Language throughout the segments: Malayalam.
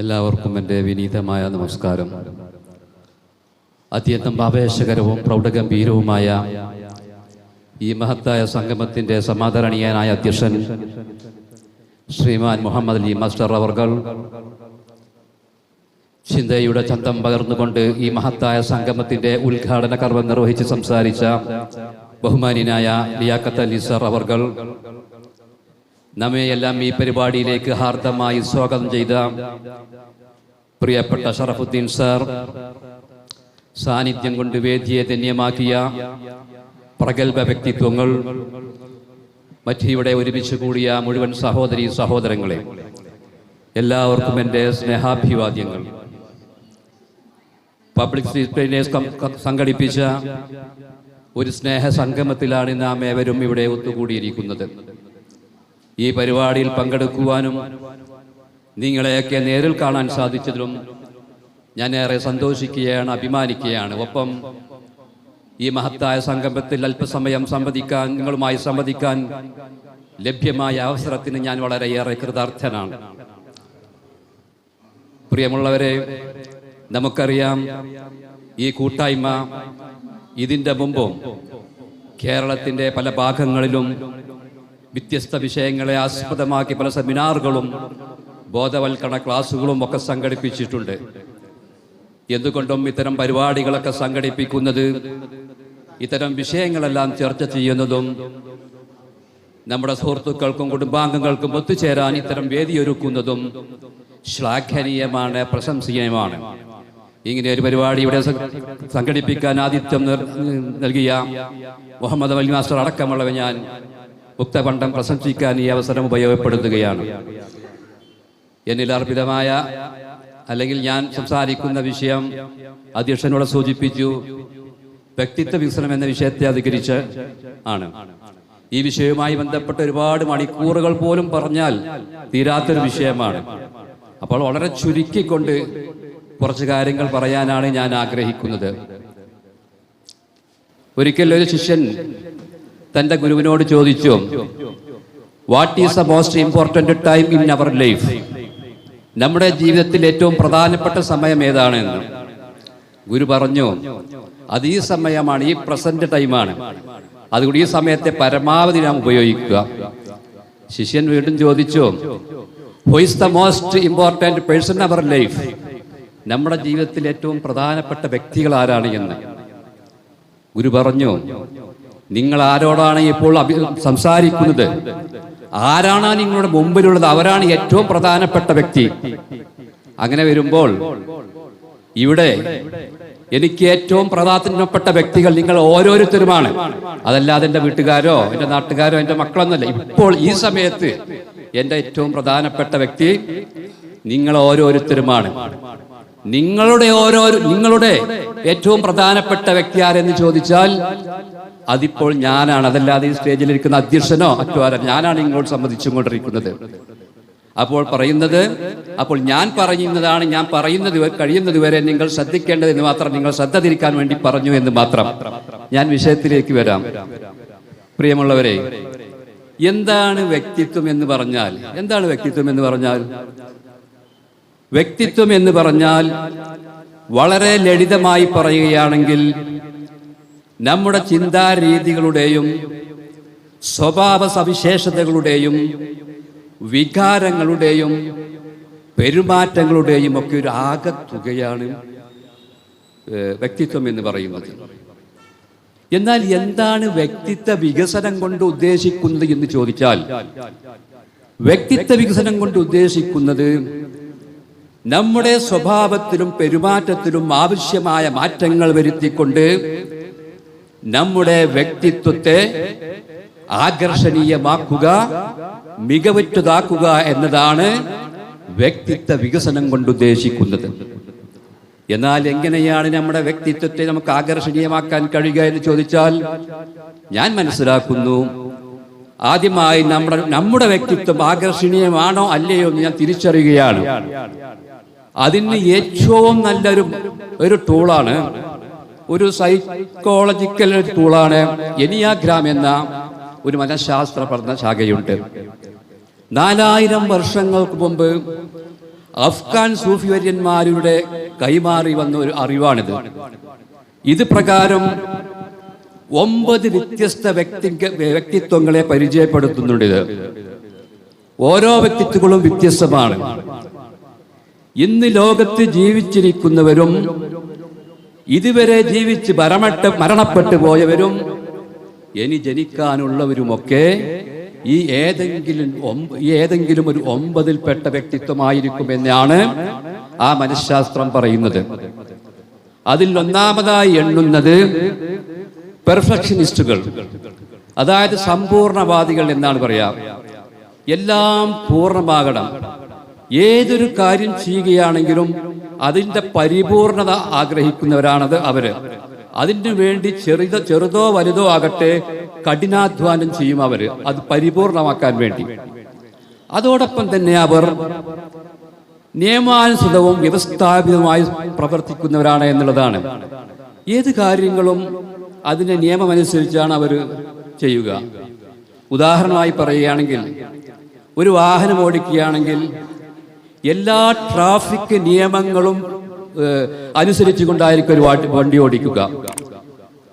എല്ലാവർക്കും എന്റെ വിനീതമായ നമസ്കാരം. അത്യന്തം ആവേശകരവും പ്രൗഢഗംഭീരവുമായ ഈ മഹത്തായ സംഗമത്തിന്റെ സമാദരണീയനായ അധ്യക്ഷൻ ശ്രീമാൻ മുഹമ്മദ് അലി മാസ്റ്റർ അവർകൾ ചിന്തയുടെ ചന്തം പകർന്നുകൊണ്ട് ഈ മഹത്തായ സംഗമത്തിന്റെ ഉദ്ഘാടന കർമ്മം നിർവഹിച്ച് സംസാരിച്ച ബഹുമാനിനായ ലിയാഖത്ത് അലി സർ അവർകൾ. നമ്മയെല്ലാം ഈ പരിപാടിയിലേക്ക് ഹാർദമായി സ്വാഗതം ചെയ്ത പ്രിയപ്പെട്ട ഷറഫുദ്ദീൻ സാർ സാന്നിധ്യം കൊണ്ട് വേദിയെ ധന്യമാക്കിയ പ്രഗത്ഭ വ്യക്തിത്വങ്ങൾ മറ്റിവിടെ ഒരുമിച്ച് കൂടിയ മുഴുവൻ സഹോദരി സഹോദരങ്ങളെ എല്ലാവർക്കും എന്റെ സ്നേഹാഭിവാദ്യങ്ങൾ. പബ്ലിക് സംഘടിപ്പിച്ച ഒരു സ്നേഹ സംഗമത്തിലാണ് നാം ഏവരും ഇവിടെ ഒത്തുകൂടിയിരിക്കുന്നത്. ഈ പരിപാടിയിൽ പങ്കെടുക്കുവാനും നിങ്ങളെയൊക്കെ നേരിൽ കാണാൻ സാധിച്ചതിലും ഞാൻ ഏറെ സന്തോഷിക്കുകയാണ് അഭിമാനിക്കുകയാണ്. ഒപ്പം ഈ മഹത്തായ സംഗമത്തിൽ അല്പസമയം സംവദിക്കാൻ നിങ്ങളുമായി സംവദിക്കാൻ ലഭ്യമായ അവസരത്തിന് ഞാൻ വളരെയേറെ കൃതാർത്ഥനാണ്. പ്രിയമുള്ളവരെ നമുക്കറിയാം ഈ കൂട്ടായ്മ ഇതിന്റെ മുമ്പും കേരളത്തിന്റെ പല ഭാഗങ്ങളിലും വ്യത്യസ്ത വിഷയങ്ങളെ ആസ്പദമാക്കി പല സെമിനാറുകളും ബോധവൽക്കരണ ക്ലാസ്സുകളും ഒക്കെ സംഘടിപ്പിച്ചിട്ടുണ്ട്. എന്തുകൊണ്ടും ഇത്തരം പരിപാടികളൊക്കെ സംഘടിപ്പിക്കുന്നത് ഇത്തരം വിഷയങ്ങളെല്ലാം ചർച്ച ചെയ്യുന്നതും നമ്മുടെ സുഹൃത്തുക്കൾക്കും കുടുംബാംഗങ്ങൾക്കും ഒത്തുചേരാൻ ഇത്തരം വേദിയൊരുക്കുന്നതും ശ്ലാഘനീയമാണ് പ്രശംസനീയമാണ്. ഇങ്ങനെ ഒരു പരിപാടി ഇവിടെ സംഘടിപ്പിക്കാൻ ആതിഥ്യം നൽകിയ മുഹമ്മദ് അലി മാസ്റ്റർ അടക്കമുള്ളവ ഞാൻ ഉക്തപണ്ഡം പ്രശംസിക്കാൻ ഈ അവസരം ഉപയോഗപ്പെടുത്തുകയാണ്. എന്നിൽ അർപ്പിതമായ അല്ലെങ്കിൽ ഞാൻ സംസാരിക്കുന്ന വിഷയം അധ്യക്ഷനോട് സൂചിപ്പിച്ചു വ്യക്തിത്വ വികസനം എന്ന വിഷയത്തെ അധികരിച്ച് ആണ്. ഈ വിഷയവുമായി ബന്ധപ്പെട്ട ഒരുപാട് മണിക്കൂറുകൾ പോലും പറഞ്ഞാൽ തീരാത്തൊരു വിഷയമാണ്. അപ്പോൾ വളരെ ചുരുക്കിക്കൊണ്ട് കുറച്ച് കാര്യങ്ങൾ പറയാനാണ് ഞാൻ ആഗ്രഹിക്കുന്നത്. ഒരിക്കൽ ഒരു ശിഷ്യൻ തന്റെ ഗുരുവിനോട് ചോദിച്ചു what is the most important time in our life നമ്മുടെ ജീവിതത്തിൽ ഏറ്റവും പ്രധാനപ്പെട്ട സമയം ഏതാണെന്ന്? ഗുരു പറഞ്ഞു അത് ഈ സമയമാണ് ഈ പ്രസന്റ് ടൈമാണ്. അതുകൊണ്ട് ഈ സമയത്തെ പരമാവധി നാം ഉപയോഗിക്കുക. ശിഷ്യൻ വീണ്ടും ചോദിച്ചു who's the most important person our life നമ്മുടെ ജീവിതത്തിൽ ഏറ്റവും പ്രധാനപ്പെട്ട വ്യക്തികൾ ആരാണ് എന്ന്? ഗുരു പറഞ്ഞു നിങ്ങൾ ആരോടാണ് ഇപ്പോൾ സംസാരിക്കുന്നത്? ആരാണ് നിങ്ങളുടെ മുമ്പിലുള്ളത്? അവരാണ് ഏറ്റവും പ്രധാനപ്പെട്ട വ്യക്തി. അങ്ങനെ വരുമ്പോൾ ഇവിടെ എനിക്ക് ഏറ്റവും പ്രധാനപ്പെട്ട വ്യക്തികൾ നിങ്ങൾ ഓരോരുത്തരുമാണ്. അതല്ലാതെ എന്റെ വീട്ടുകാരോ എന്റെ നാട്ടുകാരോ എന്റെ മക്കളൊന്നല്ല. ഇപ്പോൾ ഈ സമയത്ത് എന്റെ ഏറ്റവും പ്രധാനപ്പെട്ട വ്യക്തി നിങ്ങൾ ഓരോരുത്തരുമാണ്. നിങ്ങളുടെ ഓരോ നിങ്ങളുടെ ഏറ്റവും പ്രധാനപ്പെട്ട വ്യക്തി ആരെന്ന് ചോദിച്ചാൽ അതിപ്പോൾ ഞാനാണ് അതല്ലാതെ ഈ സ്റ്റേജിൽ ഇരിക്കുന്ന അധ്യക്ഷനോ മറ്റോ ഞാനാണ് ഇങ്ങോട്ട് സംബന്ധിച്ചുകൊണ്ടിരിക്കുന്നത് അപ്പോൾ പറയുന്നത് അപ്പോൾ ഞാൻ പറയുന്നതാണ് ഞാൻ പറയുന്നത് കഴിയുന്നത് വരെ നിങ്ങൾ ശ്രദ്ധിക്കേണ്ടത് എന്ന് മാത്രം നിങ്ങൾ ശ്രദ്ധ തിരിക്കാൻ വേണ്ടി പറഞ്ഞു എന്ന് മാത്രം ഞാൻ വിഷയത്തിലേക്ക് വരാം. പ്രിയമുള്ളവരെ എന്താണ് വ്യക്തിത്വം എന്ന് പറഞ്ഞാൽ? എന്താണ് വ്യക്തിത്വം എന്ന് പറഞ്ഞാൽ? വ്യക്തിത്വം എന്ന് പറഞ്ഞാൽ വളരെ ലളിതമായി പറയുകയാണെങ്കിൽ നമ്മുടെ ചിന്താരീതികളുടെയും സ്വഭാവ സവിശേഷതകളുടെയും വികാരങ്ങളുടെയും പെരുമാറ്റങ്ങളുടെയും ഒക്കെ ഒരു ആകത്തുകയാണ് വ്യക്തിത്വം എന്ന് പറയുന്നത്. എന്നാൽ എന്താണ് വ്യക്തിത്വ വികസനം കൊണ്ട് ഉദ്ദേശിക്കുന്നത് എന്ന് ചോദിച്ചാൽ വ്യക്തിത്വ വികസനം കൊണ്ട് ഉദ്ദേശിക്കുന്നത് നമ്മുടെ സ്വഭാവത്തിലും പെരുമാറ്റത്തിലും ആവശ്യമായ മാറ്റങ്ങൾ വരുത്തിക്കൊണ്ട് നമ്മുടെ വ്യക്തിത്വത്തെ ആകർഷണീയമാക്കുക മികവുറ്റതാക്കുക എന്നതാണ് വ്യക്തിത്വ വികസനം കൊണ്ട് ഉദ്ദേശിക്കുന്നത്. എന്നാൽ എങ്ങനെയാണ് നമ്മുടെ വ്യക്തിത്വത്തെ നമുക്ക് ആകർഷണീയമാക്കാൻ കഴിയുക എന്ന് ചോദിച്ചാൽ ഞാൻ മനസ്സിലാക്കുന്നു ആദ്യമായി നമ്മുടെ നമ്മുടെ വ്യക്തിത്വം ആകർഷണീയമാണോ അല്ലയോ എന്ന് ഞാൻ തിരിച്ചറിയുകയാണ്. അതിന് ഏറ്റവും നല്ലൊരു ഒരു ടൂളാണ് ഒരു സൈക്കോളജിക്കൽ ടൂളാണ് എനിയാഗ്രാം എന്ന ഒരു മനഃശാസ്ത്ര പഠന ശാഖയുണ്ട്. നാലായിരം വർഷങ്ങൾക്ക് മുമ്പ് അഫ്ഗാൻ സൂഫി വര്യന്മാരുടെ കൈമാറി വന്ന ഒരു അറിവാണിത്. ഇത് പ്രകാരം ഒമ്പത് വ്യത്യസ്ത വ്യക്തി വ്യക്തിത്വങ്ങളെ പരിചയപ്പെടുത്തുന്നുണ്ട് ഇത്. ഓരോ വ്യക്തിത്വങ്ങളും വ്യത്യസ്തമാണ്. ഇന്ന് ലോകത്ത് ജീവിച്ചിരിക്കുന്നവരും ഇതുവരെ ജീവിച്ച് മരണപ്പെട്ട് മരണപ്പെട്ടു പോയവരും ഇനി ജനിക്കാനുള്ളവരുമൊക്കെ ഈ ഏതെങ്കിലും ഈ ഏതെങ്കിലും ഒരു ഒമ്പതിൽപ്പെട്ട വ്യക്തിത്വമായിരിക്കുമെന്നാണ് ആ മനഃശാസ്ത്രം പറയുന്നത്. അതിൽ ഒന്നാമതായി എണ്ണുന്നത് പെർഫെക്ഷനിസ്റ്റുകൾ. അതായത് സമ്പൂർണവാദികൾ എന്നാണ് പറയാം. എല്ലാം പൂർണമാകണം. ഏതൊരു കാര്യം ചെയ്യുകയാണെങ്കിലും അതിന്റെ പരിപൂർണത ആഗ്രഹിക്കുന്നവരാണത് അവർ. അതിനു വേണ്ടി ചെറുത ചെറുതോ വലുതോ ആകട്ടെ കഠിനാധ്വാനം ചെയ്യും അവർ. അത് പരിപൂർണമാക്കാൻ വേണ്ടി. അതോടൊപ്പം തന്നെ അവർ നിയമാനുസൃതവും വ്യവസ്ഥാപിതമായി പ്രവർത്തിക്കുന്നവരാണ് എന്നുള്ളതാണ്. ഏത് കാര്യങ്ങളും അതിന്റെ നിയമമനുസരിച്ചാണ് അവർ ചെയ്യുക. ഉദാഹരണമായി പറയുകയാണെങ്കിൽ ഒരു വാഹനം ഓടിക്കുകയാണെങ്കിൽ എല്ലാ ട്രാഫിക് നിയമങ്ങളും അനുസരിച്ചു കൊണ്ടായിരിക്കും ഒരു വണ്ടി ഓടിക്കുക.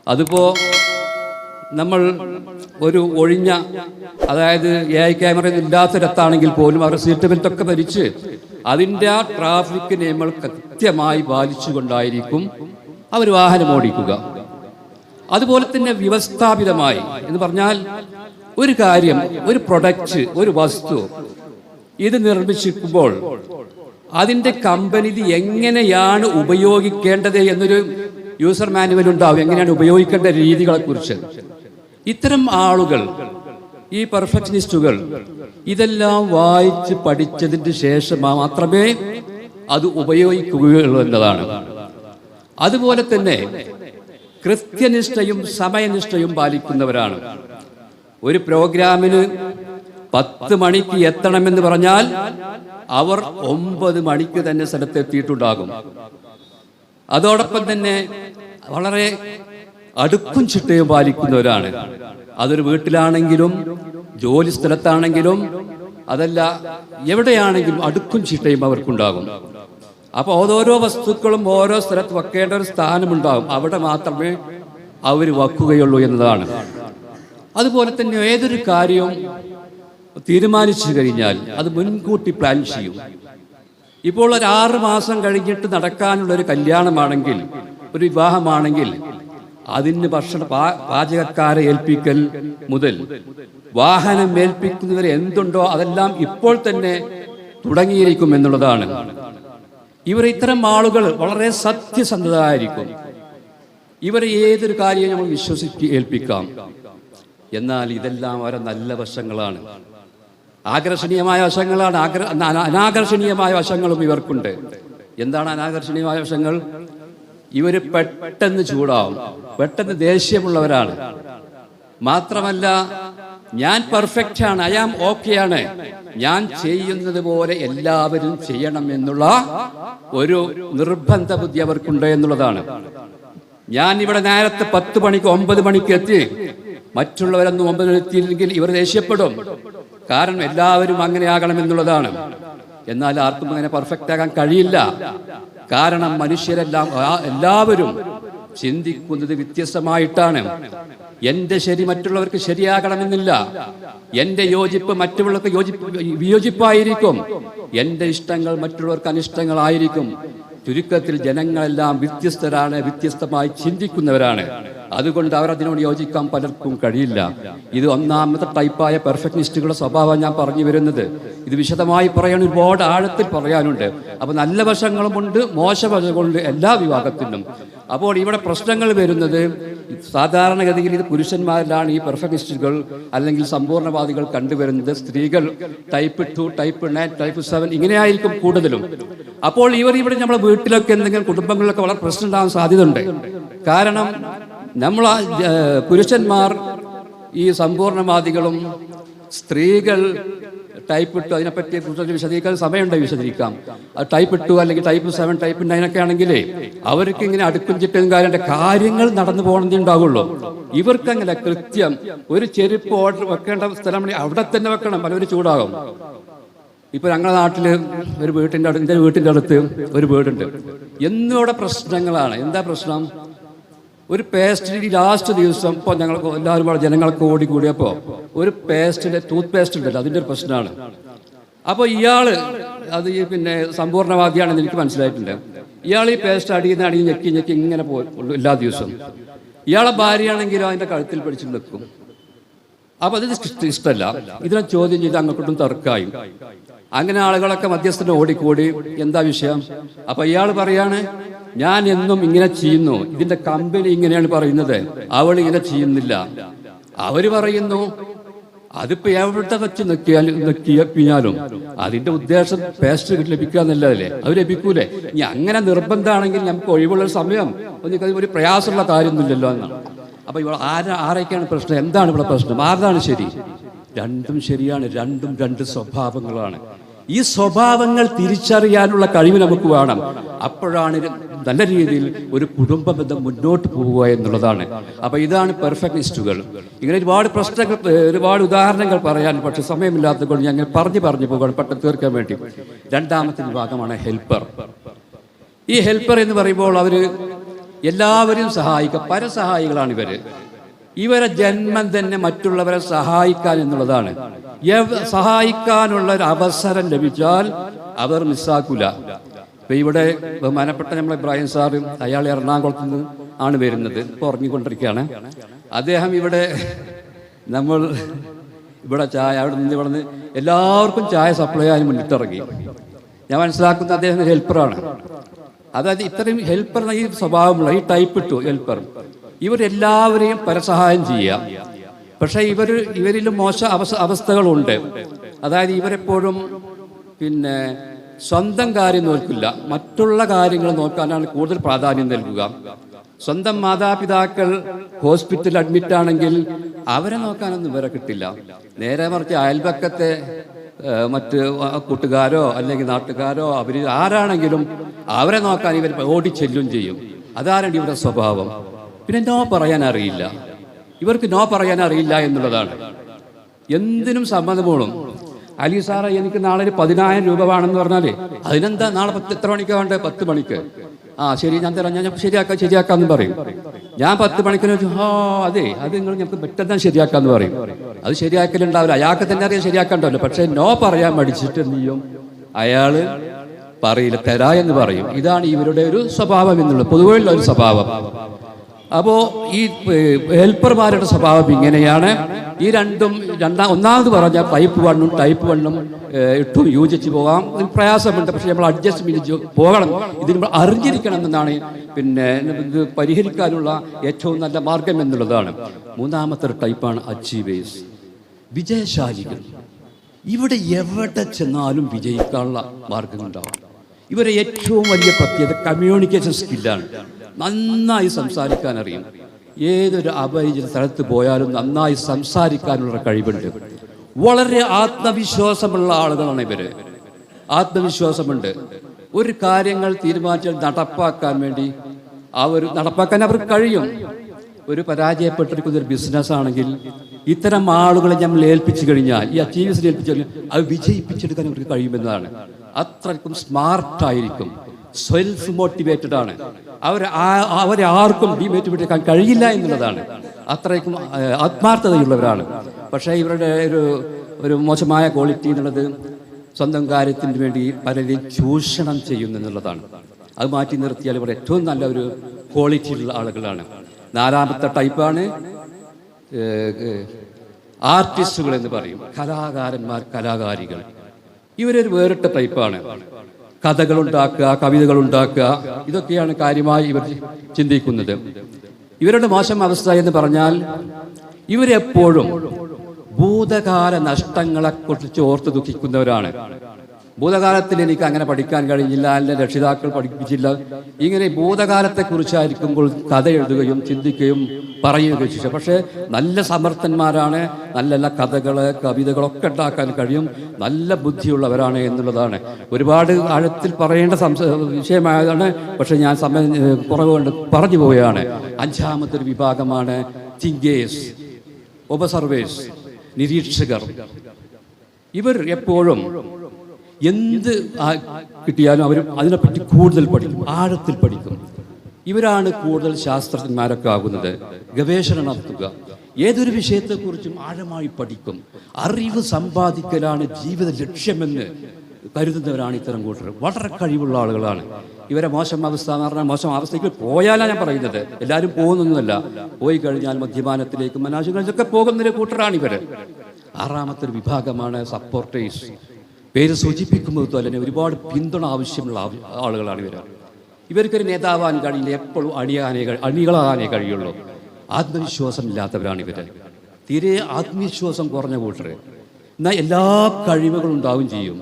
അതിപ്പോ നമ്മൾ ഒരു ഒഴിഞ്ഞ അതായത് എ ഐ ക്യാമറ ഇല്ലാത്തൊരിടത്താണെങ്കിൽ പോലും അവർ സീറ്റ് ബെൽറ്റ് ഒക്കെ ധരിച്ച് അതിന്റെ ആ ട്രാഫിക് നിയമങ്ങൾ കൃത്യമായി പാലിച്ചുകൊണ്ടായിരിക്കും അവർ വാഹനം ഓടിക്കുക. അതുപോലെ തന്നെ വ്യവസ്ഥാപിതമായി എന്ന് പറഞ്ഞാൽ ഒരു കാര്യം ഒരു പ്രൊഡക്റ്റ് ഒരു വസ്തു ഇത് നിർമ്മിച്ചിരിക്കുമ്പോൾ അതിന്റെ കമ്പനി ഇത് എങ്ങനെയാണ് ഉപയോഗിക്കേണ്ടത് എന്നൊരു യൂസർ മാനുവൽ ഉണ്ടാവും. എങ്ങനെയാണ് ഉപയോഗിക്കേണ്ട രീതികളെ കുറിച്ച് ഇത്തരം ആളുകൾ ഈ പെർഫെക്ഷനിസ്റ്റുകൾ ഇതെല്ലാം വായിച്ച് പഠിച്ചതിന് ശേഷം മാത്രമേ അത് ഉപയോഗിക്കുകയുള്ളൂ എന്നതാണ്. അതുപോലെ തന്നെ കൃത്യനിഷ്ഠയും സമയനിഷ്ഠയും പാലിക്കുന്നവരാണ്. ഒരു പ്രോഗ്രാമിന് പത്ത് മണിക്ക് എത്തണമെന്ന് പറഞ്ഞാൽ അവർ ഒമ്പത് മണിക്ക് തന്നെ സ്ഥലത്തെത്തിയിട്ടുണ്ടാകും. അതോടൊപ്പം തന്നെ വളരെ അടുക്കും ചിട്ടയും പാലിക്കുന്നവരാണ്. അതൊരു വീട്ടിലാണെങ്കിലും ജോലി സ്ഥലത്താണെങ്കിലും അതല്ല എവിടെയാണെങ്കിലും അടുക്കും ചിട്ടയും അവർക്കുണ്ടാകും. അപ്പോൾ ഓരോരോ വസ്തുക്കളും ഓരോ സ്ഥലത്ത് വെക്കേണ്ട ഒരു സ്ഥാനമുണ്ടാകും. അവിടെ മാത്രമേ അവർ വക്കുകയുള്ളൂ എന്നതാണ്. അതുപോലെ തന്നെ ഏതൊരു കാര്യവും തീരുമാനിച്ചു കഴിഞ്ഞാൽ അത് മുൻകൂട്ടി പ്ലാൻ ചെയ്യും. ഇപ്പോൾ ഒരു ആറ് മാസം കഴിഞ്ഞിട്ട് നടക്കാനുള്ള ഒരു കല്യാണമാണെങ്കിൽ ഒരു വിവാഹമാണെങ്കിൽ അതിന് ഭക്ഷണ പാചകക്കാരെ ഏൽപ്പിക്കൽ മുതൽ വാഹനം ഏൽപ്പിക്കുന്നവരെ എന്തുണ്ടോ അതെല്ലാം ഇപ്പോൾ തന്നെ തുടങ്ങിയിരിക്കും എന്നുള്ളതാണ്. ഇവർ ഇത്തരം ആളുകൾ വളരെ സത്യസന്ധരായിരിക്കും. ഇവരെ ഏതൊരു കാര്യവും നമ്മൾ വിശ്വസിച്ച് ഏൽപ്പിക്കാം. എന്നാൽ ഇതെല്ലാം അവരെ നല്ല വശങ്ങളാണ്. ആകർഷണീയമായ വശങ്ങളാണ്. അനാകർഷണീയമായ വശങ്ങളും ഇവർക്കുണ്ട്. എന്താണ് അനാകർഷണീയമായ വശങ്ങൾ? ഇവർ പെട്ടെന്ന് ചൂടാവും. പെട്ടെന്ന് ദേഷ്യമുള്ളവരാണ്. മാത്രമല്ല ഞാൻ പെർഫെക്റ്റ് ആണ്. ഐ ആം ആണ്. ഞാൻ ചെയ്യുന്നത് പോലെ എല്ലാവരും ചെയ്യണം എന്നുള്ള ഒരു നിർബന്ധ ബുദ്ധി അവർക്കുണ്ട് എന്നുള്ളതാണ്. ഞാൻ ഇവിടെ നേരത്തെ പത്ത് മണിക്ക് ഒമ്പത് മണിക്ക് എത്തി. മറ്റുള്ളവരൊന്നും ഒമ്പത് എത്തിയില്ലെങ്കിൽ ഇവർ ദേഷ്യപ്പെടും. കാരണം എല്ലാവരും അങ്ങനെ ആകണം എന്നുള്ളതാണ്. എന്നാൽ ആർക്കും അങ്ങനെ പെർഫെക്റ്റ് ആകാൻ കഴിയില്ല. കാരണം മനുഷ്യരെല്ലാം എല്ലാവരും ചിന്തിക്കുന്നത് വ്യത്യസ്തമായിട്ടാണ്. എന്റെ ശരി മറ്റുള്ളവർക്ക് ശരിയാകണമെന്നില്ല. എന്റെ യോജിപ്പ് മറ്റുള്ളവർക്ക് യോജിപ്പ് വിയോജിപ്പായിരിക്കും. എന്റെ ഇഷ്ടങ്ങൾ മറ്റുള്ളവർക്ക് അനിഷ്ടങ്ങളായിരിക്കും. ചുരുക്കത്തിൽ ജനങ്ങളെല്ലാം വ്യത്യസ്തരാണ് വ്യത്യസ്തമായി ചിന്തിക്കുന്നവരാണ്. അതുകൊണ്ട് അവർ അതിനോട് യോജിക്കാൻ പലർക്കും കഴിയില്ല. ഇത് ഒന്നാമത്തെ ടൈപ്പായ പെർഫെക്ഷനിസ്റ്റുകളുടെ സ്വഭാവം ഞാൻ പറഞ്ഞു വരുന്നത്. ഇത് വിശദമായി പറയാൻ ഒരുപാട് ആഴത്തിൽ പറയാനുണ്ട്. അപ്പൊ നല്ല വശങ്ങളുമുണ്ട് മോശ വശങ്ങളുണ്ട് എല്ലാ വിഭാഗത്തിനും അപ്പോൾ ഇവിടെ പ്രശ്നങ്ങൾ വരുന്നത് സാധാരണഗതിയിൽ ഇത് പുരുഷന്മാരിലാണ് ഈ പെർഫെക്ഷനിസ്റ്റുകൾ അല്ലെങ്കിൽ സമ്പൂർണവാദികൾ കണ്ടുവരുന്നത്. സ്ത്രീകൾ type two type nine type seven ഇങ്ങനെയായിരിക്കും കൂടുതലും. അപ്പോൾ ഇവർ ഇവിടെ നമ്മുടെ വീട്ടിലൊക്കെ എന്തെങ്കിലും കുടുംബങ്ങളിലൊക്കെ വളരെ പ്രശ്നം ഉണ്ടാകാൻ സാധ്യതയുണ്ട്. കാരണം നമ്മൾ പുരുഷന്മാർ ഈ സമ്പൂർണവാദികളും സ്ത്രീകൾ ടൈപ്പ് ഇട്ടു അതിനെപ്പറ്റി കൂടുതൽ വിശദീകരിക്കാൻ സമയമുണ്ടെങ്കിൽ വിശദീകരിക്കാം. അത് ടൈപ്പ് ഇട്ടു അല്ലെങ്കിൽ ടൈപ്പ് സെവൻ ടൈപ്പ് നയൻ ഒക്കെ ആണെങ്കിലേ അവർക്ക് ഇങ്ങനെ അടുക്കും ചിട്ടും കാര്യന്റെ കാര്യങ്ങൾ നടന്നു പോകണമെന്നേ ഉണ്ടാവുള്ളൂ. ഇവർക്കങ്ങനെ കൃത്യം ഒരു ചെരുപ്പ് ഓർഡർ വെക്കേണ്ട സ്ഥലം അവിടെ തന്നെ വെക്കണം പലവരും ചൂടാകും. ഇപ്പൊ ഞങ്ങളുടെ നാട്ടിൽ ഒരു വീട്ടിന്റെ അടുത്ത് വീട്ടിന്റെ അടുത്ത് ഒരു വീടുണ്ട്. എന്നിവിടെ പ്രശ്നങ്ങളാണ്. എന്താ പ്രശ്നം? ഒരു പേസ്റ്റിന് ലാസ്റ്റ് ദിവസം ഇപ്പോൾ ഞങ്ങൾ എല്ലാവരും കൂടെ ജനങ്ങൾക്ക് ഓടി കൂടിയപ്പോൾ ഒരു പേസ്റ്റിന്റെ ടൂത്ത് പേസ്റ്റ് ഉണ്ടല്ലോ അതിന്റെ ഒരു പ്രശ്നമാണ്. അപ്പോൾ ഇയാൾ അത് ഈ പിന്നെ സമ്പൂർണവാദിയാണെന്ന് എനിക്ക് മനസ്സിലായിട്ടുണ്ട്. ഇയാൾ ഈ പേസ്റ്റ് അടിയുന്ന അടിയിൽ ഞെക്കി ഞെക്കി ഇങ്ങനെ പോയി എല്ലാ ദിവസവും. ഇയാളെ ഭാര്യയാണെങ്കിലും അതിന്റെ കഴുത്തിൽ പിടിച്ചു നിൽക്കും. അപ്പോൾ അത് ഇഷ്ട- ഇഷ്ടമല്ല ഇതിനെ ചോദ്യം ചെയ്ത് അങ്ങോട്ടും തർക്കായും. അങ്ങനെ ആളുകളൊക്കെ മധ്യസ്ഥന് ഓടിക്കൂടി. എന്താ വിഷയം? അപ്പൊ ഇയാൾ പറയാണ് ഞാൻ എന്നും ഇങ്ങനെ ചെയ്യുന്നു. ഇതിന്റെ കമ്പനി ഇങ്ങനെയാണ് പറയുന്നത്. അവൾ ഇങ്ങനെ ചെയ്യുന്നില്ല. അവർ പറയുന്നു അതിപ്പോ എവിടെ വെച്ച് നിൽക്കിയാലും നിൽക്കിയാലും അതിന്റെ ഉദ്ദേശം പേസ്റ്റ് ലഭിക്കുക എന്നല്ലേ അത് ലഭിക്കൂലേ? ഇനി അങ്ങനെ നിർബന്ധമാണെങ്കിൽ നമുക്ക് ഒഴിവുള്ള സമയം. നിങ്ങൾക്ക് ഒരു പ്രയാസമുള്ള കാര്യമൊന്നുമില്ലല്ലോ എന്നാണ് അപ്പൊ ഇവിടെ ആരാ ആരൊക്കെയാണ് പ്രശ്നം? എന്താണ് ഇവിടെ പ്രശ്നം? ആരാണ് ശരി? രണ്ടും ശരിയാണ്. രണ്ടും രണ്ട് സ്വഭാവങ്ങളാണ്. ഈ സ്വഭാവങ്ങൾ തിരിച്ചറിയാനുള്ള കഴിവ് നമുക്ക് വേണം. അപ്പോഴാണ് നല്ല രീതിയിൽ ഒരു കുടുംബ ബന്ധം മുന്നോട്ട് പോവുക എന്നുള്ളതാണ്. അപ്പൊ ഇതാണ് പെർഫെക്നിസ്റ്റുകൾ ഇങ്ങനെ ഒരുപാട് പ്രശ്നങ്ങൾ ഒരുപാട് ഉദാഹരണങ്ങൾ പറയാൻ പക്ഷെ സമയമില്ലാത്തതുകൊണ്ട് ഞങ്ങൾ പറഞ്ഞു പറഞ്ഞു പോകണം പെട്ടെന്ന് തീർക്കാൻ വേണ്ടി. രണ്ടാമത്തെ വിഭാഗമാണ് ഹെൽപ്പർ. ഈ ഹെൽപ്പർ എന്ന് പറയുമ്പോൾ അവർ എല്ലാവരും സഹായിക്കുക പരസഹായികളാണ് ഇവർ. ഇവരെ ജന്മം തന്നെ മറ്റുള്ളവരെ സഹായിക്കാൻ എന്നുള്ളതാണ്. സഹായിക്കാനുള്ള ഒരു അവസരം ലഭിച്ചാൽ അവർ മിസ്സാക്കൂല. ഇപ്പൊ ഇവിടെ ബഹുമാനപ്പെട്ട നമ്മളെ ഇബ്രാഹിം സാറും അയാൾ എറണാകുളത്ത് നിന്ന് ആണ് വരുന്നത്. ഇപ്പൊ ഉറങ്ങിക്കൊണ്ടിരിക്കുകയാണ്. അദ്ദേഹം ഇവിടെ നമ്മൾ ഇവിടെ ചായ അവിടെ നിന്ന് ഇവിടെ നിന്ന് എല്ലാവർക്കും ചായ സപ്ലൈ ചെയ്യാൻ മുന്നിട്ടിറങ്ങി. ഞാൻ മനസ്സിലാക്കുന്ന അദ്ദേഹം ഹെൽപ്പറാണ് അതായത് ഇത്രയും ഹെൽപ്പർ ഈ സ്വഭാവമുള്ള ഈ ടൈപ്പ് ഇട്ടു ഹെൽപ്പർ ഇവരെല്ലാവരെയും പരസഹായം ചെയ്യാം പക്ഷേ ഇവർ ഇവരിലും മോശ അവസ്ഥ അവസ്ഥകളുണ്ട്. അതായത് ഇവരെപ്പോഴും പിന്നെ സ്വന്തം കാര്യം നോക്കില്ല. മറ്റുള്ള കാര്യങ്ങൾ നോക്കാനാണ് കൂടുതൽ പ്രാധാന്യം നൽകുക. സ്വന്തം മാതാപിതാക്കൾ ഹോസ്പിറ്റലിൽ അഡ്മിറ്റ് ആണെങ്കിൽ അവരെ നോക്കാനൊന്നും ഇവരെ കിട്ടില്ല. നേരെ മറിച്ച് അയൽപക്കത്തെ മറ്റ് കൂട്ടുകാരോ അല്ലെങ്കിൽ നാട്ടുകാരോ അവർ ആരാണെങ്കിലും അവരെ നോക്കാൻ ഇവർ ഓടിച്ചെല്ലും ചെയ്യും. അതാണ് ഇവരുടെ സ്വഭാവം? പിന്നെ നോ പറയാൻ അറിയില്ല. ഇവർക്ക് നോ പറയാൻ അറിയില്ല എന്നുള്ളതാണ്. എന്തിനും സമ്മതമോളും അലി സാറേ എനിക്ക് നാളെ ഒരു പതിനായിരം രൂപ വേണമെന്ന് പറഞ്ഞാലേ അതിനെന്താ നാളെ പത്ത് എത്ര മണിക്ക് വേണ്ടേ? പത്ത് മണിക്ക്. ആ ശരി ഞാൻ തരാം. ഞാൻ ശരിയാക്കാം ശരിയാക്കാന്ന് പറയും. ഞാൻ പത്ത് മണിക്കിന് ആ അതെ അത് നിങ്ങൾ ഞങ്ങൾക്ക് പെട്ടെന്ന് ശരിയാക്കാന്ന് പറയും. അത് ശരിയാക്കലുണ്ടാവില്ല. അയാൾക്ക് തന്നെ അറിയാം ശരിയാക്കണ്ടല്ലോ. പക്ഷെ നോ പറയാൻ മടിച്ചിട്ട് ചെയ്യും? അയാൾ പറയില്ല തരാ എന്ന് പറയും. ഇതാണ് ഇവരുടെ ഒരു സ്വഭാവം എന്നുള്ളത്. പൊതുവെയുള്ള ഒരു സ്വഭാവം. അപ്പോ ഈ ഹെൽപ്പർമാരുടെ സ്വഭാവം ഇങ്ങനെയാണ്. ഈ രണ്ടും രണ്ടാം ഒന്നാമത് പറഞ്ഞ ടൈപ്പ് വണ്ണും ടൈപ്പ് വണ്ണും ഇട്ടും യോജിച്ച് പോകാം. പ്രയാസമുണ്ട്. പക്ഷെ നമ്മൾ അഡ്ജസ്റ്റ്മെന്റ് പോകണം. ഇത് നമ്മൾ അറിഞ്ഞിരിക്കണം എന്നാണ്. പിന്നെ ഇത് പരിഹരിക്കാനുള്ള ഏറ്റവും നല്ല മാർഗം എന്നുള്ളതാണ്. മൂന്നാമത്തെ ഒരു ടൈപ്പാണ് അച്ചീവേഴ്സ് വിജയശാലികൾ. ഇവിടെ എവിടെ ചെന്നാലും വിജയിക്കാനുള്ള മാർഗങ്ങളുണ്ടാവും. ഇവരെ ഏറ്റവും വലിയ പ്രത്യേകത കമ്മ്യൂണിക്കേഷൻ സ്കില്ലാണ് നന്നായി സംസാരിക്കാൻ അറിയും ഏതൊരു അപരിചിത സ്ഥലത്ത് പോയാലും നന്നായി സംസാരിക്കാനുള്ള കഴിവുണ്ട്. വളരെ ആത്മവിശ്വാസമുള്ള ആളുകളാണ് ഇവർ. ആത്മവിശ്വാസമുണ്ട്. ഒരു കാര്യങ്ങൾ തീരുമാനിച്ചാൽ നടപ്പാക്കാൻ വേണ്ടി അവർ നടപ്പാക്കാൻ അവർക്ക് കഴിയും. ഒരു പരാജയപ്പെട്ടിരിക്കുന്ന ഒരു ബിസിനസ് ആണെങ്കിൽ ഇത്തരം ആളുകളെ നമ്മൾ ഏൽപ്പിച്ചു കഴിഞ്ഞാൽ ഈ അച്ചീവ്സിനെ ഏൽപ്പിച്ചു കഴിഞ്ഞാൽ അത് വിജയിപ്പിച്ചെടുക്കാൻ അവർക്ക് കഴിയുമെന്നതാണ്. അത്രയ്ക്കും സ്മാർട്ടായിരിക്കും സെൽഫ് മോട്ടിവേറ്റഡ് ആണ്. അവർ അവരെ ആർക്കും പിടിക്കാൻ കഴിയില്ല എന്നുള്ളതാണ്. അത്രയ്ക്കും ആത്മാർത്ഥതയുള്ളവരാണ്. പക്ഷേ ഇവരുടെ ഒരു ഒരു മോശമായ ക്വാളിറ്റി എന്നുള്ളത് സ്വന്തം കാര്യത്തിന് വേണ്ടി പലരെയും ചൂഷണം ചെയ്യുന്നു എന്നുള്ളതാണ്. അത് മാറ്റി നിർത്തിയാൽ ഇവർ ഏറ്റവും നല്ല ഒരു ക്വാളിറ്റി ഉള്ള ആളുകളാണ്. നാലാമത്തെ ടൈപ്പാണ് ആർട്ടിസ്റ്റുകൾ എന്ന് പറയും. കലാകാരന്മാർ കലാകാരികൾ. ഇവരൊരു വേറിട്ട ടൈപ്പാണ്. കവിതകൾ ഉണ്ടാക്കുക ഇതൊക്കെയാണ് കാര്യമായി ഇവർ ചിന്തിക്കുന്നത്. ഇവരുടെ മോശം അവസ്ഥ എന്ന് പറഞ്ഞാൽ ഇവരെപ്പോഴും ഭൂതകാല നഷ്ടങ്ങളെക്കുറിച്ച് ഓർത്ത് ദുഃഖിക്കുന്നവരാണ്. ഭൂതകാലത്തിൽ എനിക്ക് അങ്ങനെ പഠിക്കാൻ കഴിഞ്ഞില്ല അല്ലെ രക്ഷിതാക്കൾ പഠിപ്പിച്ചില്ല. ഇങ്ങനെ ഭൂതകാലത്തെ കുറിച്ചായിരിക്കുമ്പോൾ കഥ എഴുതുകയും ചിന്തിക്കുകയും പറയുകയും ചെയ്യും പക്ഷേ നല്ല സമർത്ഥന്മാരാണ് നല്ല നല്ല കഥകൾ കവിതകളൊക്കെ ഉണ്ടാക്കാൻ കഴിയും നല്ല ബുദ്ധിയുള്ളവരാണ് എന്നുള്ളതാണ്. ഒരുപാട് ആഴത്തിൽ പറയേണ്ട വിഷയമായതാണ്. പക്ഷെ ഞാൻ സമയം കുറവുകൊണ്ട് കുറവ് കൊണ്ട് പറഞ്ഞു പോവുകയാണ്. അഞ്ചാമത്തെ ഒരു വിഭാഗമാണ് തിങ്കേഴ്സ് ഒബസർവേഴ്സ് നിരീക്ഷകർ. ഇവർ എപ്പോഴും എന്ത് കിട്ടിയാലും അവർ അതിനെപ്പറ്റി കൂടുതൽ പഠിക്കും ആഴത്തിൽ പഠിക്കും. ഇവരാണ് കൂടുതൽ ശാസ്ത്രജ്ഞന്മാരൊക്കെ ആകുന്നത്. ഗവേഷണം നടത്തുക. ഏതൊരു വിഷയത്തെക്കുറിച്ചും ആഴമായി പഠിക്കും. അറിവ് സമ്പാദിക്കലാണ് ജീവിത ലക്ഷ്യമെന്ന് കരുതുന്നവരാണ് ഇത്തരം കൂട്ടർ. വളരെ കഴിവുള്ള ആളുകളാണ്. ഇവരെ മോശം അവസ്ഥ എന്ന് പറഞ്ഞാൽ മോശം അവസ്ഥയ്ക്ക് പോയാലാണ് ഞാൻ പറയുന്നത്. എല്ലാവരും പോകുന്നൊന്നുമല്ല. പോയി കഴിഞ്ഞാൽ മദ്യപാനത്തിലേക്കും മനാശങ്ങളിലൊക്കെ പോകുന്നൊരു കൂട്ടരാണ് ഇവർ ആറാമത്തെ ഒരു വിഭാഗമാണ് സപ്പോർട്ടേഴ്സ്. പേര് സൂചിപ്പിക്കുന്നത് തന്നെ ഒരുപാട് പിന്തുണ ആവശ്യമുള്ള ആവ- ആളുകളാണ് ഇവർ ഇവർക്കൊരു നേതാവാൻ കഴിയില്ല എപ്പോഴും അണിയാനേ അണികളാകാനേ കഴിയുള്ളൂ. ആത്മവിശ്വാസം ഇല്ലാത്തവരാണ് ഇവർ തീരെ ആത്മവിശ്വാസം കുറഞ്ഞ കൂട്ടർ എന്നാൽ എല്ലാ കഴിവുകളും ഉണ്ടാവും ചെയ്യും.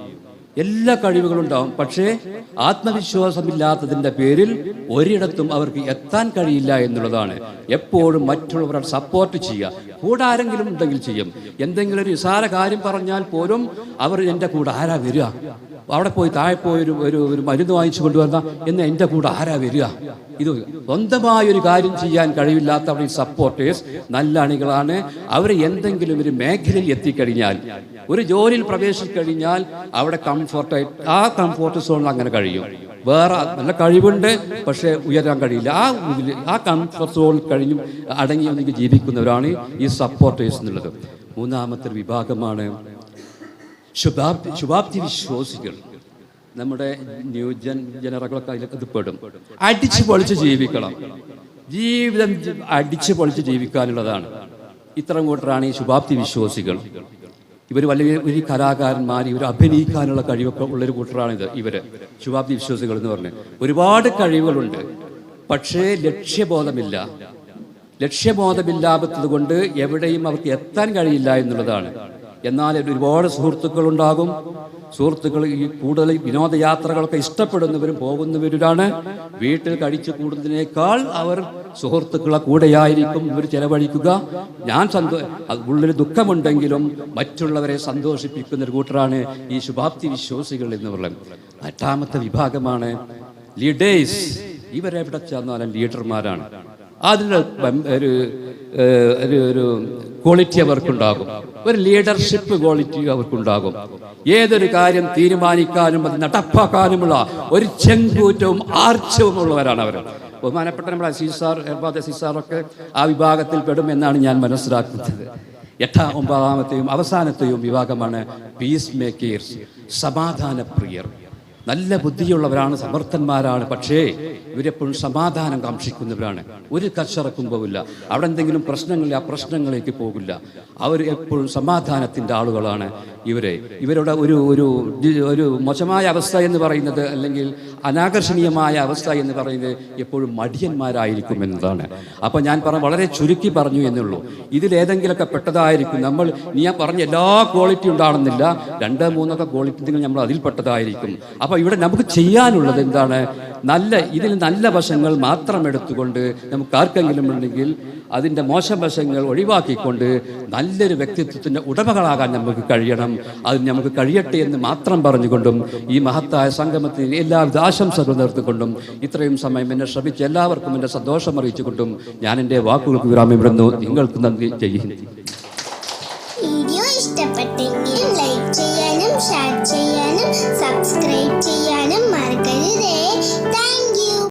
എല്ലാ കഴിവുകളും ഉണ്ടാവും പക്ഷേ ആത്മവിശ്വാസമില്ലാത്തതിന്റെ പേരിൽ ഒരിടത്തും അവർക്ക് എത്താൻ കഴിയില്ല എന്നുള്ളതാണ്. എപ്പോഴും മറ്റുള്ളവരെ സപ്പോർട്ട് ചെയ്യുക. കൂടെ ആരെങ്കിലും ഉണ്ടെങ്കിൽ ചെയ്യും. എന്തെങ്കിലും ഒരു നിസാര കാര്യം പറഞ്ഞാൽ പോലും അവർ എന്റെ കൂടെ ആരാ വരിക? അവിടെ പോയി താഴെ പോയി ഒരു ഒരു ഒരു മരുന്ന് വാങ്ങിച്ചു കൊണ്ടുവന്ന എന്ന് എന്റെ കൂടെ ആരാ വരിക? ഇത് സ്വന്തമായ ഒരു കാര്യം ചെയ്യാൻ കഴിവില്ലാത്തവരുടെ സപ്പോർട്ടേഴ്സ് നല്ല അണികളാണ്. അവർ എന്തെങ്കിലും ഒരു മേഖലയിൽ എത്തിക്കഴിഞ്ഞാൽ ഒരു ജോലിയിൽ പ്രവേശിക്കഴിഞ്ഞാൽ അവിടെ കംഫർട്ടായി ആ കംഫോർട്ട് സോണിൽ അങ്ങനെ കഴിയും. വേറെ നല്ല കഴിവുണ്ട് പക്ഷേ ഉയരാൻ കഴിയില്ല. ആ ആ കംഫർട്ട് സോണിൽ കഴിഞ്ഞും അടങ്ങി ഒന്നെങ്കിൽ ജീവിക്കുന്നവരാണ് ഈ സപ്പോർട്ടേഴ്സ് എന്നുള്ളത്. മൂന്നാമത്തെ വിഭാഗമാണ് ശുഭാപ്തി ശുഭാപ്തി വിശ്വാസികൾ. നമ്മുടെ ന്യൂ ജൻ ജനറകളൊക്കെ അതിലൊക്കെ ഇതുപെടും അടിച്ചു പൊളിച്ച് ജീവിക്കണം. ജീവിതം അടിച്ചു പൊളിച്ച് ജീവിക്കാനുള്ളതാണ്. ഇത്തരം കൂട്ടരാണ് ഈ ശുഭാപ്തി വിശ്വാസികൾ. ഇവർ വലിയ വലിയ കലാകാരന്മാർ ഇവർ അഭിനയിക്കാനുള്ള കഴിവൊക്കെ ഉള്ളൊരു കൂട്ടറാണിത് ഇവർ. ശുഭാപ്തി വിശ്വാസികൾ എന്ന് പറഞ്ഞ്. ഒരുപാട് കഴിവുകളുണ്ട്. പക്ഷേ ലക്ഷ്യബോധമില്ല. ലക്ഷ്യബോധമില്ലാത്തത് കൊണ്ട് എവിടെയും അവർക്ക് എത്താൻ കഴിയില്ല എന്നുള്ളതാണ്. എന്നാൽ ഒരുപാട് സുഹൃത്തുക്കളുണ്ടാകും. സുഹൃത്തുക്കൾ ഈ കൂടുതൽ വിനോദയാത്രകളൊക്കെ ഇഷ്ടപ്പെടുന്നവരും പോകുന്നവരാണ് വീട്ടിൽ കഴിച്ചു കൂടുന്നതിനേക്കാൾ അവർ സുഹൃത്തുക്കളെ കൂടെയായിരിക്കും ഇവർ ചെലവഴിക്കുക. ഞാൻ സന്തോ ഉള്ളിൽ ദുഃഖമുണ്ടെങ്കിലും മറ്റുള്ളവരെ സന്തോഷിപ്പിക്കുന്ന ഒരു കൂട്ടരാണ് ഈ ശുഭാപ്തി വിശ്വാസികൾ എന്ന് പറയുന്നത്. എട്ടാമത്തെ വിഭാഗമാണ് ലീഡേഴ്സ്. ഇവരെവിടെ ചെന്നാലും ലീഡർമാരാണ്. അതിന് ഒരു ഒരു ഒരു ക്വാളിറ്റി അവർക്കുണ്ടാകും. ഒരു ലീഡർഷിപ്പ് ക്വാളിറ്റി അവർക്കുണ്ടാകും. ഏതൊരു കാര്യം തീരുമാനിക്കാനും അത് നടപ്പാക്കാനുമുള്ള ഒരു ചെങ്കൂറ്റവും ആർച്ചവും ഉള്ളവരാണ് അവർ. ബഹുമാനപ്പെട്ട നമ്മുടെ അസീസാർ എർബാദ് അസീസാറൊക്കെ ആ വിഭാഗത്തിൽ പെടും എന്നാണ് ഞാൻ മനസ്സിലാക്കുന്നത്. എട്ടാം ഒമ്പതാമത്തെയും അവസാനത്തെയും വിഭാഗമാണ് പീസ് മേക്കേഴ്സ് സമാധാന പ്രിയർ നല്ല ബുദ്ധിയുള്ളവരാണ് സമർത്ഥന്മാരാണ്. പക്ഷേ ഇവരെപ്പോഴും സമാധാനം കാക്ഷിക്കുന്നവരാണ്. ഒരു കച്ചറക്കും പോകില്ല അവിടെ എന്തെങ്കിലും പ്രശ്നങ്ങളിൽ ആ പ്രശ്നങ്ങളിലേക്ക് പോകില്ല. അവർ എപ്പോഴും സമാധാനത്തിന്റെ ആളുകളാണ് ഇവരെ. ഇവരുടെ ഒരു ഒരു ഒരു മോശമായ അവസ്ഥ എന്ന് പറയുന്നത് അല്ലെങ്കിൽ അനാകർഷണീയമായ അവസ്ഥ എന്ന് പറയുന്നത് എപ്പോഴും മടിയന്മാരായിരിക്കും എന്നതാണ്. അപ്പോൾ ഞാൻ പറ വളരെ ചുരുക്കി പറഞ്ഞു എന്നുള്ളൂ. ഇതിലേതെങ്കിലുമൊക്കെ പെട്ടതായിരിക്കും. നമ്മൾ നീ ഞാൻ പറഞ്ഞ എല്ലാ ക്വാളിറ്റി ഉണ്ടാണെന്നില്ല. രണ്ട് മൂന്നൊക്കെ ക്വാളിറ്റി നമ്മൾ അതിൽപ്പെട്ടതായിരിക്കും. അപ്പോൾ ഇവിടെ നമുക്ക് ചെയ്യാനുള്ളത് എന്താണ്? നല്ല ഇതിൽ നല്ല വശങ്ങൾ മാത്രം എടുത്തുകൊണ്ട് നമുക്ക് ആർക്കെങ്കിലും ഉണ്ടെങ്കിൽ അതിന്റെ മോശം വശങ്ങൾ ഒഴിവാക്കിക്കൊണ്ട് നല്ലൊരു വ്യക്തിത്വത്തിന്റെ ഉടമകളാകാൻ നമുക്ക് കഴിയണം. അത് നമുക്ക് കഴിയട്ടെ എന്ന് മാത്രം പറഞ്ഞുകൊണ്ടും ഈ മഹത്തായ സംഗമത്തിന് എല്ലാവിധ ആശംസകൾ നിർത്തിക്കൊണ്ടും ഇത്രയും സമയം എന്നെ ശ്രമിച്ച എല്ലാവർക്കും എന്റെ സന്തോഷം അറിയിച്ചുകൊണ്ടും ഞാൻ എന്റെ വാക്കുകൾക്ക് വിരാമം വിടുന്നു നിങ്ങൾക്ക് നന്ദി. ചെയ്യുന്നു